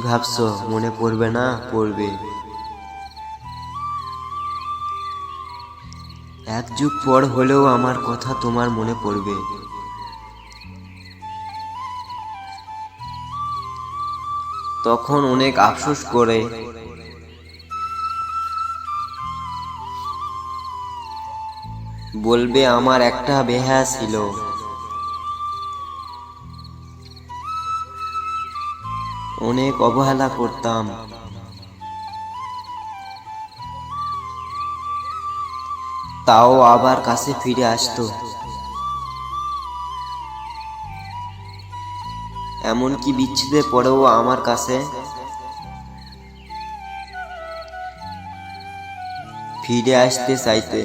ভাবছ? মনে পড়বে না? পড়বে। এক যুগ পর হলেও আমার কথা তোমার মনে পড়বে। তখন অনেক আফসোস করে। বলবে, আমার একটা বেহা ছিল। অনেক অবহেলা করতাম। তাও আবার কাছে ফিরে আসতো। এমনকি বিচ্ছেদের পরেও আমার কাছে ফিরে আসতে চাইতে।